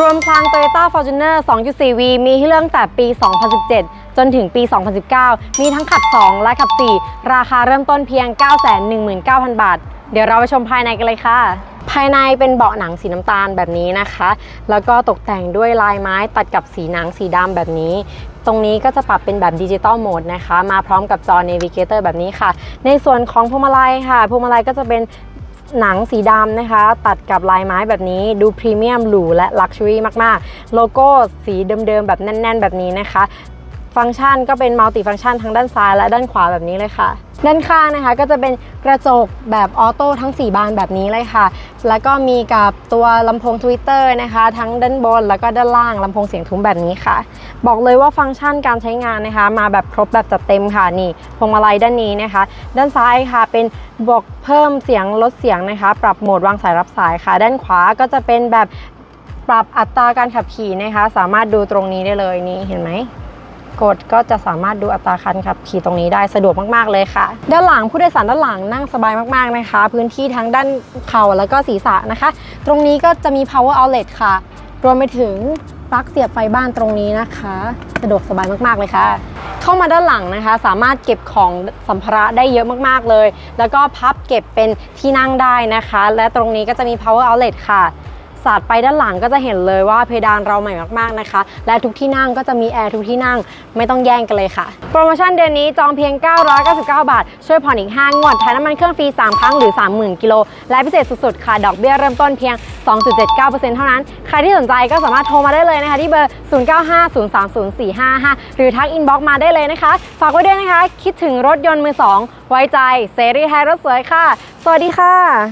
รวมพลัง Toyota Fortuner 2.4V มีให้เลือกตั้งแต่ปี 2017 จนถึงปี 2019 มีทั้งขับ 2 และขับ 4 ราคาเริ่มต้นเพียง 919,000 บาท เดี๋ยวเราไปชมภายในกันเลยค่ะ ภายในเป็นเบาะหนังสีน้ำตาลแบบนี้นะคะ แล้วก็ตกแต่งด้วยลายไม้ตัดกับสีหนังสีดำแบบนี้ตรงนี้ก็จะปรับเป็นแบบดิจิตอลโหมดนะคะ มาพร้อมกับจอ Navigator แบบนี้ค่ะ ในส่วนของพวงมาลัยค่ะพวงมาลัยก็จะเป็น หนังสีดำนะคะ ตัดกับลายไม้แบบนี้ดูพรีเมียมหรูและลักชัวรี่มากๆ โลโก้สีเดิมๆ แบบแน่น ๆ แบบนี้นะคะ ฟังก์ชันก็เป็นมัลติฟังก์ชันทั้งด้านซ้ายและด้านขวาแบบนี้เลยค่ะ ด้านข้างนะคะก็จะเป็นกระจกแบบออโต้ทั้ง 4 บานแบบนี้เลยค่ะ แล้วก็มีกับตัวลำโพง Twitter นะคะ ทั้งด้านบนแล้วก็ด้านล่างลำโพงเสียงทุ้มแบบนี้ค่ะ บอกเลยว่าฟังก์ชันการใช้งานนะคะ มาแบบครบแบบจัดเต็มค่ะนี่พวงมาลัยด้านนี้นะคะ ด้านซ้ายค่ะเป็นบอกเพิ่มเสียงลดเสียงนะคะ ปรับโหมดวางสายรับสายค่ะ ด้านขวาก็จะเป็นแบบปรับอัตราการขับขี่นะคะ สามารถดูตรงนี้ได้เลยนี่เห็นไหม กดก็จะสามารถดูอัตราการขับขี่ตรงนี้ได้สะดวกมากๆเลยค่ะ ด้านหลังผู้โดยสารด้านหลังนั่งสบายมากๆนะคะ พื้นที่ทั้งด้านเข่าแล้วก็ศีรษะนะคะ ตรงนี้ก็จะมี power outlet ค่ะ รวมไปถึงปลั๊กเสียบไฟบ้านตรงนี้นะคะ สะดวกสบายมากๆเลยค่ะ เข้ามาด้านหลังนะคะ สามารถเก็บของสัมภาระได้เยอะมากๆเลย แล้วก็พับเก็บเป็นที่นั่งได้นะคะ และตรงนี้ก็จะมี power outlet ค่ะ สาดไปด้านหลังก็จะเห็นเลยว่าเพดานเราใหม่มากๆนะคะ และทุกที่นั่งก็จะมีแอร์ทุกที่นั่งไม่ต้องแย่งกันเลยค่ะ โปรโมชั่นเดือนนี้จองเพียง 999 บาท ช่วยผ่อนอีก 5 งวดแถมน้ำมันเครื่องฟรี 3 ครั้งหรือ 30,000 กิโล และพิเศษสุดๆ ค่ะ ดอกเบี้ยเริ่มต้นเพียง 2.79%เท่านั้น ใครที่สนใจก็สามารถโทรมาได้เลยนะคะ ที่เบอร์ 0950300455 หรือทักอินบ็อกซ์มาได้เลยนะคะ ฝากไว้ด้วยนะคะ คิดถึงรถยนต์มือสองไว้ใจเสรีไทยรถสวยค่ะ สวัสดีค่ะ